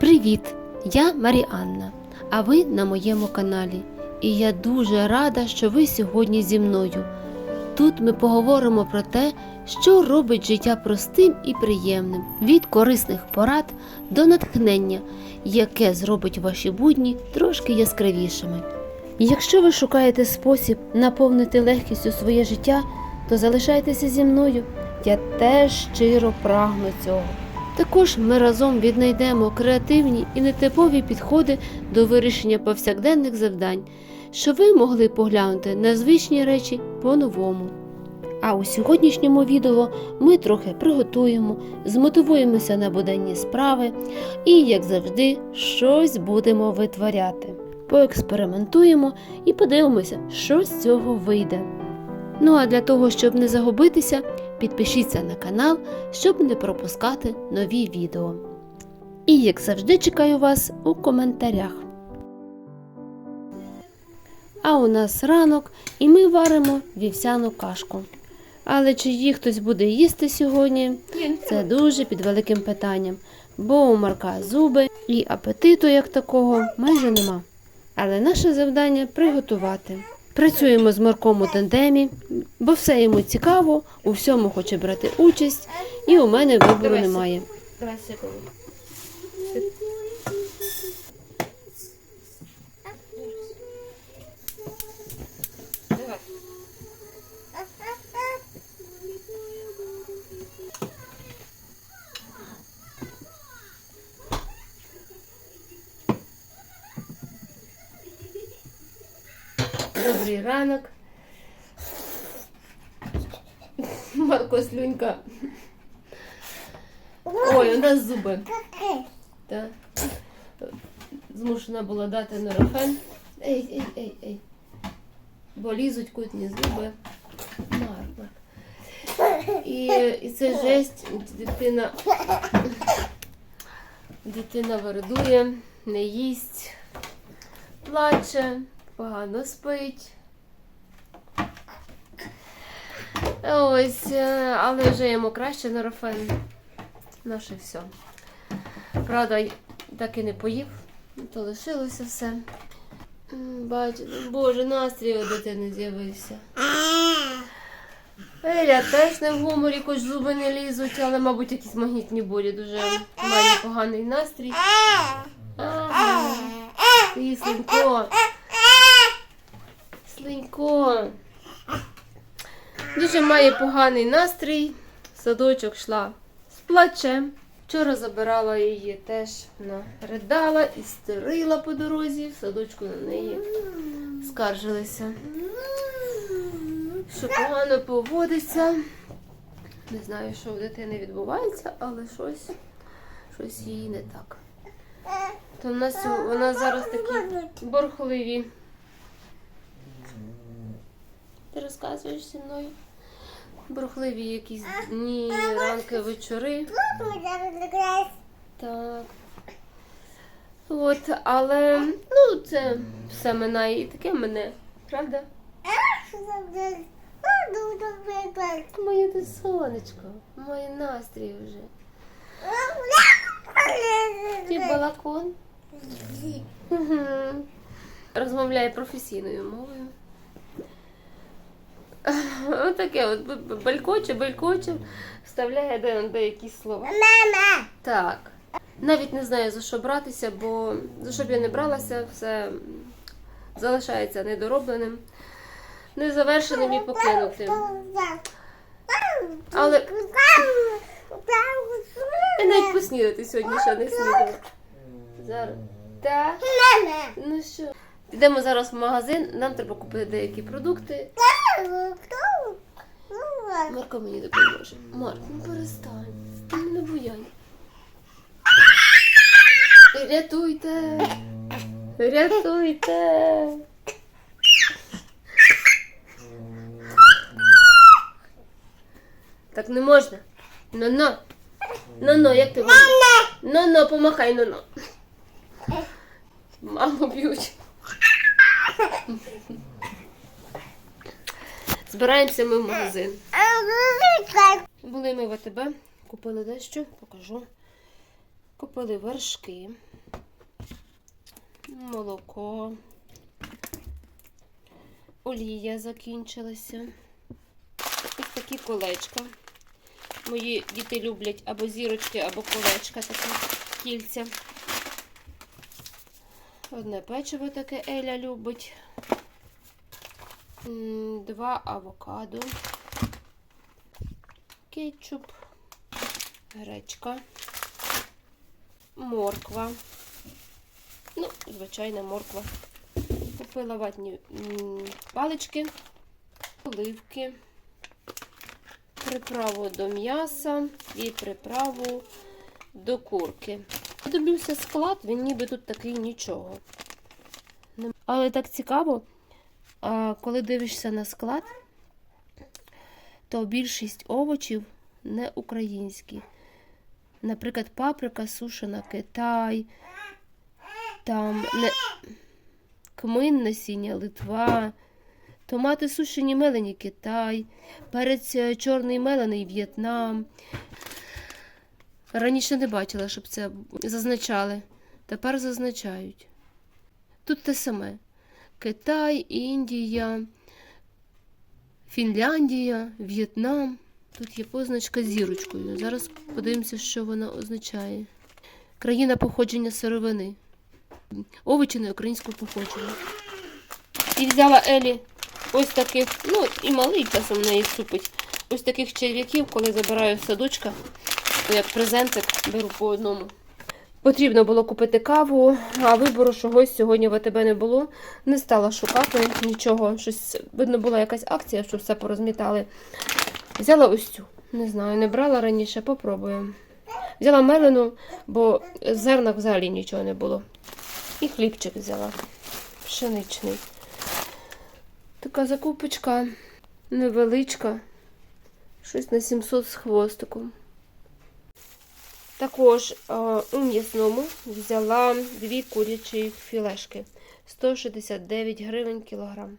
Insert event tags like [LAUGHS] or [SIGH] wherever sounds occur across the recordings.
Привіт! Я Маріанна, а ви на моєму каналі. І я дуже рада, що ви сьогодні зі мною. Тут ми поговоримо про те, що робить життя простим і приємним, від корисних порад до натхнення, яке зробить ваші будні трошки яскравішими. Якщо ви шукаєте спосіб наповнити легкістю своє життя, то залишайтеся зі мною. Я теж щиро прагну цього. Також ми разом віднайдемо креативні і нетипові підходи до вирішення повсякденних завдань, щоб ви могли поглянути на звичні речі по-новому. А у сьогоднішньому відео ми трохи приготуємо, змотивуємося на буденні справи і, як завжди, щось будемо витворяти. Поекспериментуємо і подивимося, що з цього вийде. Ну а для того, щоб не загубитися, підпишіться на канал, щоб не пропускати нові відео. І як завжди чекаю вас у коментарях. А у нас ранок, і ми варимо вівсяну кашку. Але чи її хтось буде їсти сьогодні, це дуже під великим питанням, бо у Марка зуби і апетиту як такого майже нема. Але наше завдання приготувати. Працюємо з Марком у тандемі, бо все йому цікаво, у всьому хоче брати участь, і у мене вибору немає. Давай. Добрий ранок. Марко слюнька. Ой, у нас зуби. Так. Змушена була дати норофен. Ей, ей, ей, ей. Бо лізуть кутні зуби. Марк. І, і це жесть. Дитина. Дитина виридує, не їсть, плаче, погано спить. Ось, е, але вже йому краще норофен. Наше все. Правда, так і не поїв, то лишилося все. Бачите, боже, настрій у дитини з'явився. Еля теж не в гуморі, хоч зуби не лізуть, але, мабуть, якісь магнітні болі дуже має поганий настрій. Ага. Ти, Слинько. Дуже має поганий настрій. Садочок йшла з плачем. Вчора забирала її теж вона ридала і стерила по дорозі. В садочку на неї скаржилися. Що погано поводиться. Не знаю, що в дитини відбувається, але щось, щось їй не так. То в нас вона зараз такі борхливі. Ти розказуєш зі мною? Бурхливі якісь дні, ранки, вечори. Так. От, але ну це все минає і таке мене, правда? Моє ти сонечко, моє настрій вже. Ти балакон. Розмовляє професійною мовою. [LAUGHS] Отаке от б- б- балькоче, балькоче, вставляє де, якісь слова. Так. Навіть не знаю за що братися, бо за що б я не бралася, все залишається недоробленим, незавершеним і покинутим. Але я навіть поснідати сьогодні ще не снідала. Зараз. Так. Ну що? Підемо зараз в магазин, нам треба купити деякі продукти. Марко мені допоможе. Марк, ну перестань. Ти мене буянь. Рятуйте. Рятуйте. Так не можна. Ну-ну. Ну-ну, як ти? Ну-ну, помахай, ну-ну. Маму б'ють. Збираємося ми в магазин. Були ми в тебе. Купили дещо, покажу. Купили вершки, молоко, олія закінчилася. Ось такі колечка. Мої діти люблять або зірочки, або колечка, такі кільця. Одне печиво таке Еля любить. Два авокадо. Кетчуп. Гречка. Морква. Ну, звичайна морква. Купила ватні палички, оливки, приправу до м'яса і приправу до курки. Дивлюся склад, він ніби тут такий нічого. Але так цікаво, коли дивишся на склад, то більшість овочів не українські. Наприклад, паприка сушена Китай, там не... кмин насіння Литва, томати сушені мелені Китай, перець е, чорний мелений В'єтнам. Раніше не бачила, щоб це зазначали. Тепер зазначають. Тут те саме: Китай, Індія, Фінляндія, В'єтнам. Тут є позначка зірочкою. Зараз подивимося, що вона означає. Країна походження сировини. Овочі не українського походження. І взяла Елі ось таких, ну і малий часом в неї супить. Ось таких черв'яків, коли забираю садочка, як презентик беру по одному. Потрібно було купити каву, а вибору чогось сьогодні в АТБ не було. Не стала шукати нічого. Щось, видно, була якась акція, що все порозмітали. Взяла ось цю. Не знаю, не брала раніше, попробуємо. Взяла мелену, бо в зернах взагалі нічого не було. І хлібчик взяла. Пшеничний. Така закупочка невеличка. Щось на 700 з хвостиком. Також е, у м'ясному взяла дві курячі філешки. 169 гривень кілограм.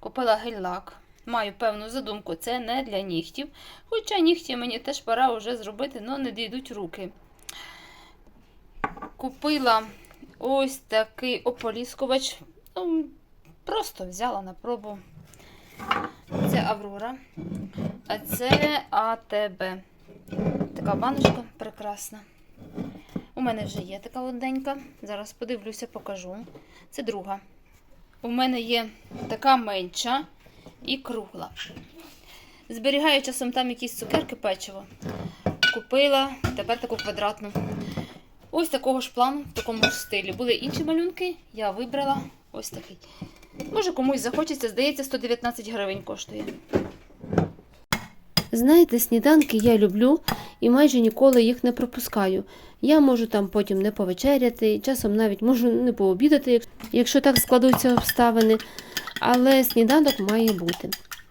Купила гель-лак. Маю певну задумку, це не для нігтів. Хоча нігті мені теж пора вже зробити, але не дійдуть руки. Купила ось такий ополіскувач. Ну, просто взяла на пробу. Це Аврора. А це АТБ. Така баночка прекрасна. У мене вже є така одненька. Зараз подивлюся, покажу. Це друга. У мене є така менша і кругла. Зберігаю часом там якісь цукерки, печиво. Купила тепер таку квадратну. Ось такого ж плану, в такому ж стилі. Були інші малюнки, я вибрала ось такий. Може комусь захочеться, здається, 119 гривень коштує. Знаєте, сніданки я люблю і майже ніколи їх не пропускаю. Я можу там потім не повечеряти, часом навіть можу не пообідати, якщо так складуться обставини. Але сніданок має бути.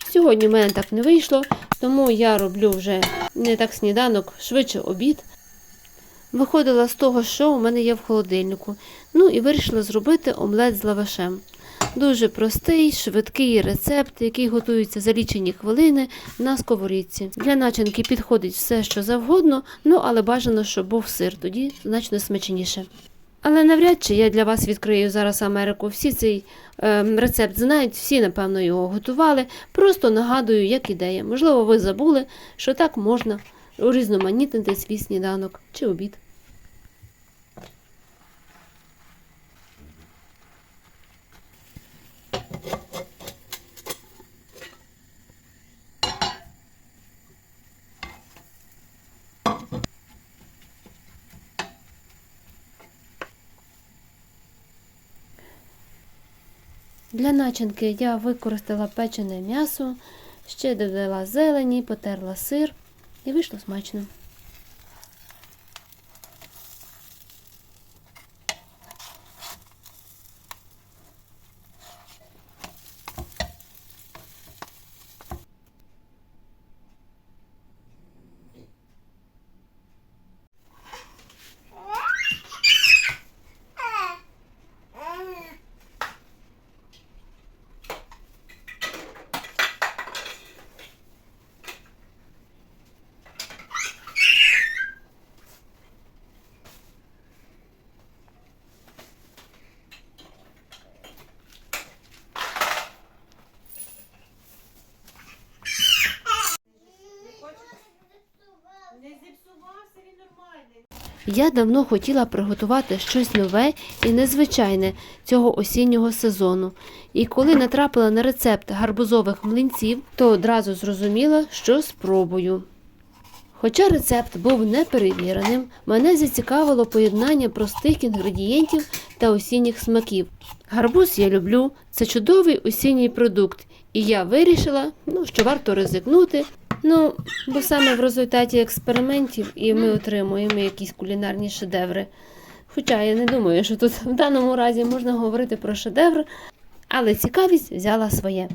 Сьогодні в мене так не вийшло, тому я роблю вже не так сніданок, швидше обід. Виходила з того, що у мене є в холодильнику. Ну і вирішила зробити омлет з лавашем. Дуже простий, швидкий рецепт, який готується за лічені хвилини на сковорідці. Для начинки підходить все, що завгодно, ну але бажано, щоб був сир, тоді значно смачніше. Але навряд чи я для вас відкрию зараз Америку. Всі цей ем, рецепт знають, всі, напевно, його готували. Просто нагадую, як ідея. Можливо, ви забули, що так можна урізноманітнити свій сніданок чи обід. Для начинки я використала печене м'ясо, ще додала зелені, потерла сир і вийшло смачно. Я давно хотіла приготувати щось нове і незвичайне цього осіннього сезону. І коли натрапила на рецепт гарбузових млинців, то одразу зрозуміла, що спробую. Хоча рецепт був неперевіреним, мене зацікавило поєднання простих інгредієнтів та осінніх смаків. Гарбуз я люблю, це чудовий осінній продукт, і я вирішила, ну, що варто ризикнути. Ну, бо саме в результаті експериментів і ми отримуємо якісь кулінарні шедеври. Хоча я не думаю, що тут в даному разі можна говорити про шедевр, але цікавість взяла своє.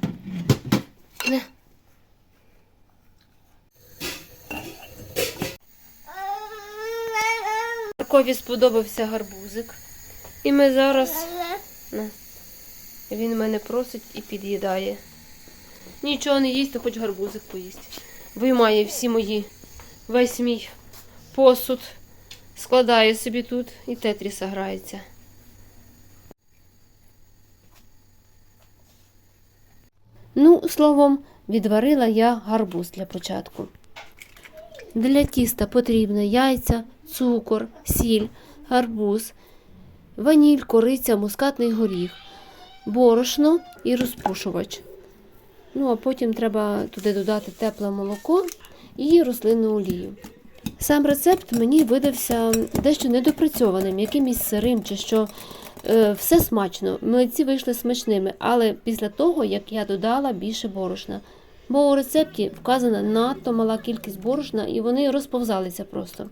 Маркові сподобався гарбузик. І ми зараз. На. Він мене просить і під'їдає. Нічого не їсть, то хоч гарбузик поїсть. Виймає всі мої, весь мій посуд, складає собі тут і тетріса грається. Ну, словом, відварила я гарбуз для початку. Для тіста потрібно яйця, цукор, сіль, гарбуз, ваніль, кориця, мускатний горіх, борошно і розпушувач. Ну, а потім треба туди додати тепле молоко і рослинну олію. Сам рецепт мені видався дещо недопрацьованим, якимось сирим чи що. Е, все смачно, млинці вийшли смачними, але після того, як я додала більше борошна. Бо у рецепті вказана надто мала кількість борошна і вони розповзалися просто.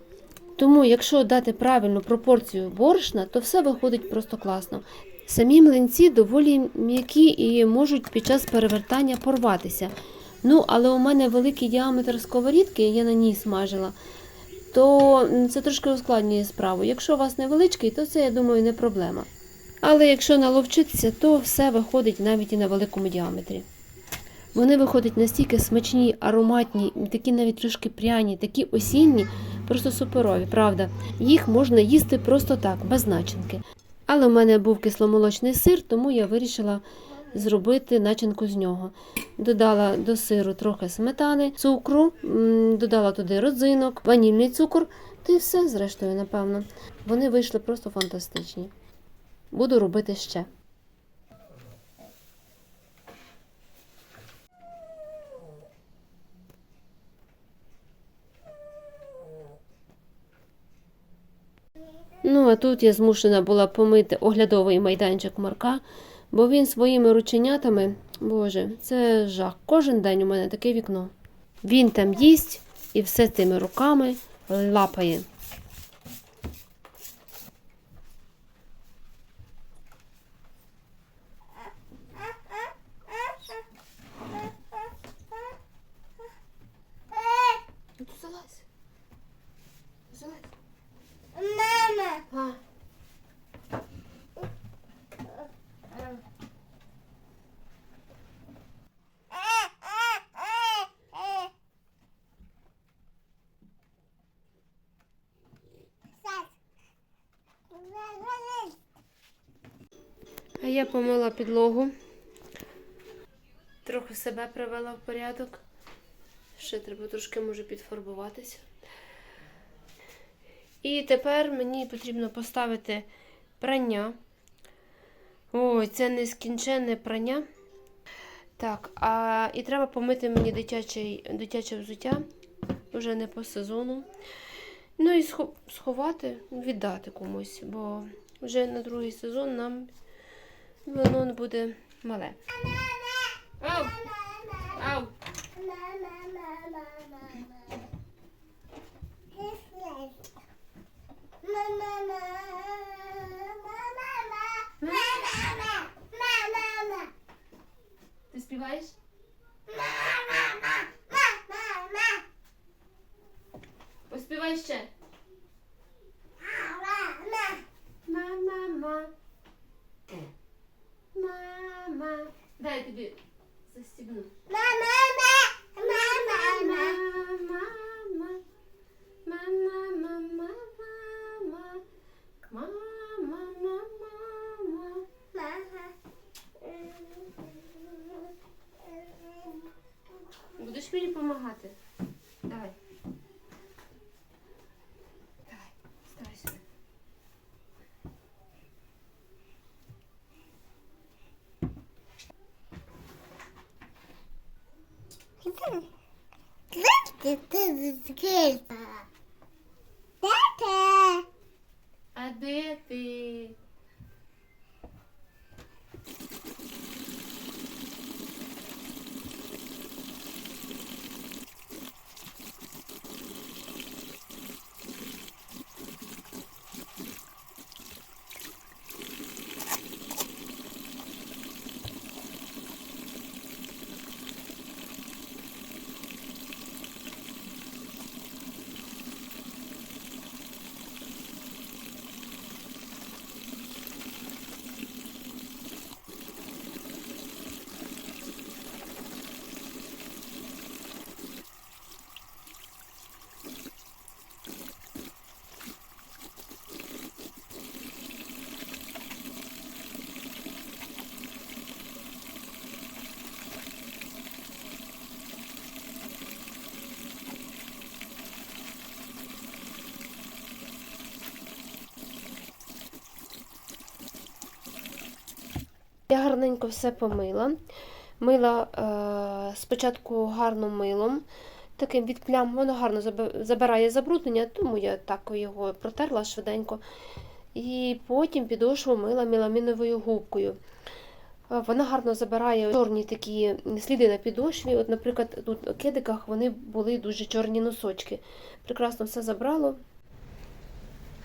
Тому, якщо дати правильну пропорцію борошна, то все виходить просто класно. Самі млинці доволі м'які і можуть під час перевертання порватися. Ну, але у мене великий діаметр сковорідки, я на ній смажила, то це трошки ускладнює справу. Якщо у вас невеличкий, то це, я думаю, не проблема. Але якщо наловчитися, то все виходить навіть і на великому діаметрі. Вони виходять настільки смачні, ароматні, такі навіть трошки пряні, такі осінні, просто суперові, правда. Їх можна їсти просто так, без начинки. Але в мене був кисломолочний сир, тому я вирішила зробити начинку з нього. Додала до сиру трохи сметани, цукру, додала туди родзинок, ванільний цукор, та й все, зрештою, напевно. Вони вийшли просто фантастичні. Буду робити ще. Ну, а тут я змушена була помити оглядовий майданчик Марка, бо він своїми рученятами, боже, це жах. Кожен день у мене таке вікно. Він там їсть і все тими руками лапає. Тут залазь. Залазь. Мама. А. А я помила підлогу. Трохи себе привела в порядок. Ще треба трошки може підфарбуватися. І тепер мені потрібно поставити прання. Ой, це нескінченне прання. Так, а і треба помити мені дитячий, дитяче взуття, вже не по сезону. Ну і схо- сховати, віддати комусь, бо вже на другий сезон нам воно буде мале. Ау! Ау! Ти співаєш? Поспівай ще. Мама. Мама. Дай я тобі застібну. Мама. Мама. Мама. Мама. Мама. Мама. Будеш мені допомагати? Давай. Давай, вставай Ти ти Тата. А де ти? Гарненько все помила. Мила е, спочатку гарно милом, таким від плям, воно гарно забирає забруднення, тому я так його протерла швиденько. І потім підошву мила меламіновою губкою. Е, Вона гарно забирає чорні такі сліди на підошві. От, наприклад, тут у кедиках вони були дуже чорні носочки. Прекрасно все забрало.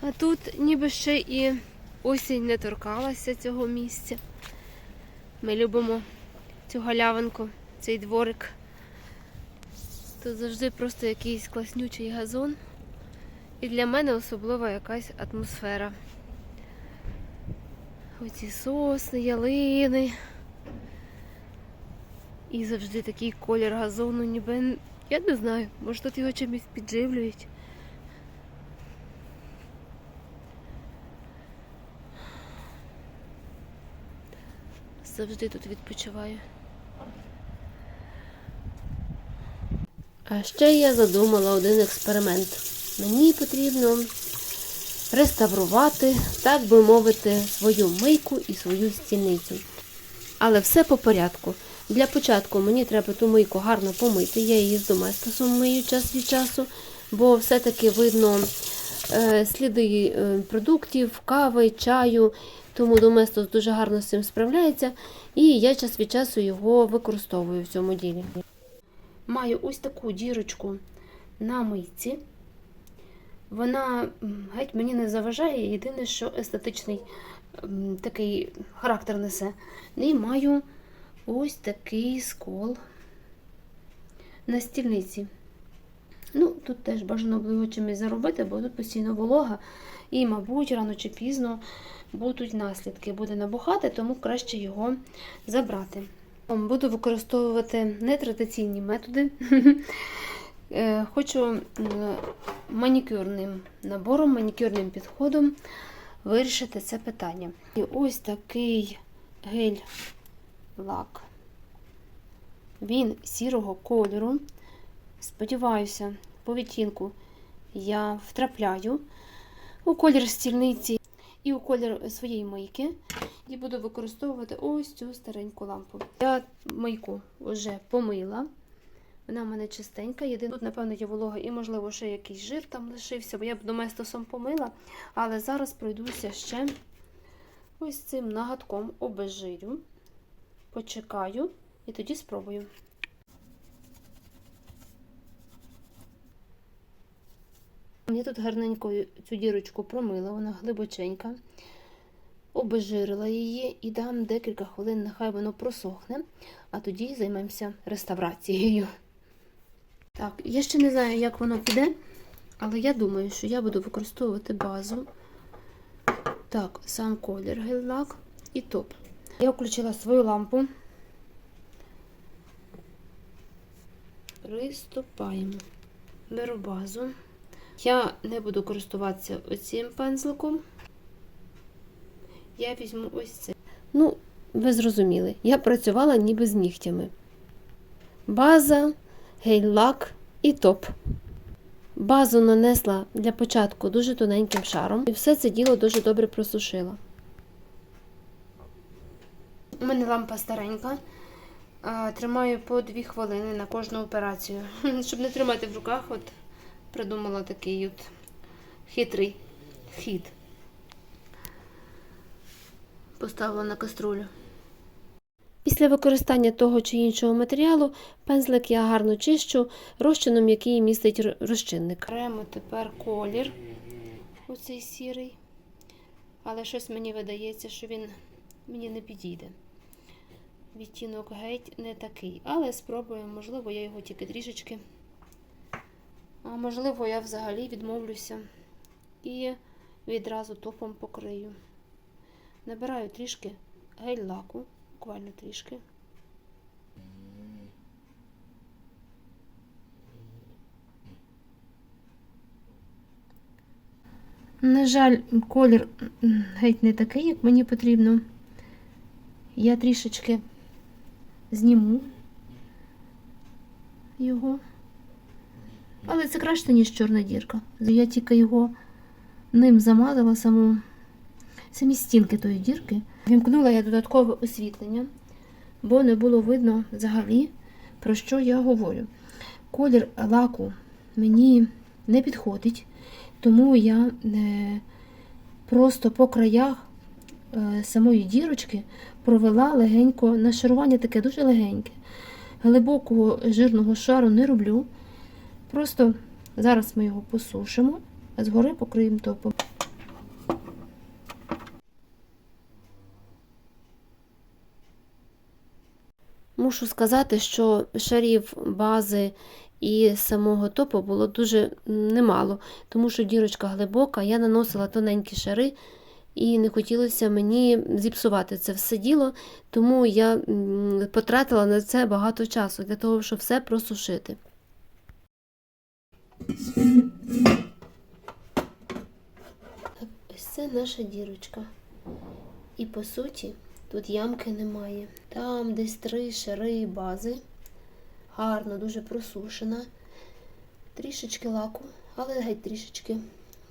А тут ніби ще і осінь не торкалася цього місця. Ми любимо цю галявинку, цей дворик. Тут завжди просто якийсь класнючий газон. І для мене особлива якась атмосфера. Оці сосни, ялини. І завжди такий колір газону, ніби. Я не знаю, може тут його чимось підживлюють. Завжди тут відпочиваю. А ще я задумала один експеримент. Мені потрібно реставрувати, так би мовити, свою мийку і свою стільницю. Але все по порядку. Для початку мені треба ту мийку гарно помити. Я її з доместосом мию час від часу, бо все-таки видно е, сліди е, продуктів, кави, чаю. Тому доместос дуже гарно з цим справляється, і я час від часу його використовую в цьому ділі. Маю ось таку дірочку на мийці. Вона геть мені не заважає, єдине, що естетичний такий характер несе. І маю ось такий скол на стільниці. Ну, тут теж бажано було чимось заробити, бо тут постійно волога, і, мабуть, рано чи пізно будуть наслідки. Буде набухати, тому краще його забрати. Буду використовувати нетрадиційні методи. [LAUGHS] Е, Хочу манікюрним набором, манікюрним підходом вирішити це питання. І ось такий гель-лак. Він сірого кольору. Сподіваюся, по відтінку я втрапляю у колір стільниці і у колір своєї мийки. І буду використовувати ось цю стареньку лампу. Я мийку вже помила. Вона в мене чистенька. Єдине, тут, напевно, є волога і, можливо, ще якийсь жир там лишився, бо я б доместосом помила. Але зараз пройдуся ще ось цим нагадком обезжирю. Почекаю і тоді спробую. Я тут гарненько цю дірочку промила, вона глибоченька. Обезжирила її і дам декілька хвилин, нехай воно просохне, а тоді займемося реставрацією. Так, я ще не знаю, як воно піде, але я думаю, що я буду використовувати базу. Так, сам колір гель-лак і топ. Я включила свою лампу. Приступаємо. Беру базу. Я не буду користуватися оцим пензликом. Я візьму ось це. Ну, ви зрозуміли, я працювала ніби з нігтями. База, гель-лак і топ. Базу нанесла для початку дуже тоненьким шаром, і все це діло дуже добре просушила. У мене лампа старенька. тримаю по 2 хвилини на кожну операцію. [LAUGHS] Щоб не тримати в руках, от придумала такий от хитрий хід. Поставила на каструлю. Після використання того чи іншого матеріалу пензлик я гарно чищу розчином, який містить розчинник. Беремо тепер колір, оцей сірий, але щось мені видається, що він мені не підійде. Відтінок геть не такий, але спробуємо, можливо, я його тільки трішечки. А можливо, я взагалі відмовлюся і відразу топом покрию. Набираю трішки гель-лаку, буквально трішки. На жаль, колір геть не такий, як мені потрібно. Я трішечки зніму його. Але це краще, ніж чорна дірка. Я тільки його ним замазала саму, самі стінки тої дірки. Вімкнула я додаткове освітлення, бо не було видно взагалі, про що я говорю. Колір лаку мені не підходить, тому я е, просто по краях е, самої дірочки провела легенько нашарування таке дуже легеньке. Глибокого жирного шару не роблю. Просто зараз ми його посушимо, а згори покриємо топом. Мушу сказати, що шарів бази і самого топу було дуже немало, тому що дірочка глибока, я наносила тоненькі шари, і не хотілося мені зіпсувати це все діло, тому я потратила на це багато часу для того, щоб все просушити. Ось це наша дірочка. І по суті, тут ямки немає. Там десь три шари бази. Гарно, дуже просушена. Трішечки лаку, але геть трішечки,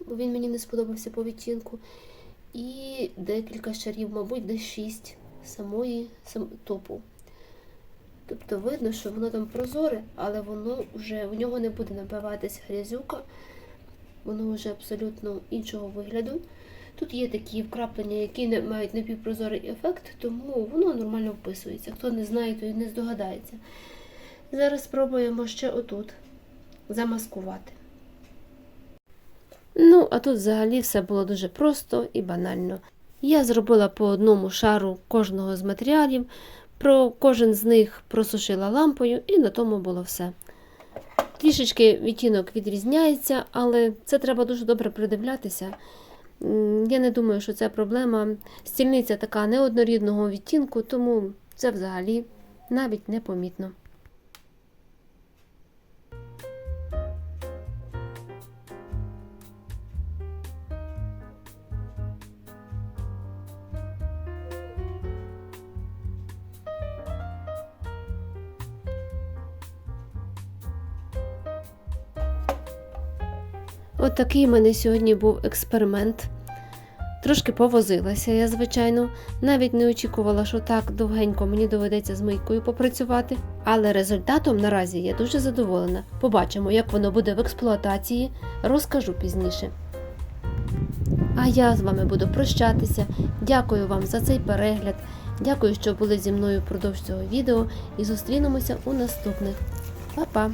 бо він мені не сподобався по відтінку. І декілька шарів, мабуть, десь шість самої сам, топу. Тобто видно, що воно там прозоре, але воно вже в нього не буде набиватися грязюка, воно вже абсолютно іншого вигляду. Тут є такі вкраплення, які не мають напівпрозорий ефект, тому воно нормально вписується. Хто не знає, той не здогадається. Зараз спробуємо ще отут замаскувати. Ну, а тут взагалі все було дуже просто і банально. Я зробила по одному шару кожного з матеріалів, про кожен з них просушила лампою, і на тому було все. Трішечки відтінок відрізняється, але це треба дуже добре придивлятися. Я не думаю, що це проблема. Стільниця така неоднорідного відтінку, тому це взагалі навіть непомітно. От такий в мене сьогодні був експеримент. Трошки повозилася я, звичайно, навіть не очікувала, що так довгенько мені доведеться з мийкою попрацювати. Але результатом наразі я дуже задоволена. Побачимо, як воно буде в експлуатації, розкажу пізніше. А я з вами буду прощатися. Дякую вам за цей перегляд. Дякую, що були зі мною впродовж цього відео і зустрінемося у наступних. Па-па!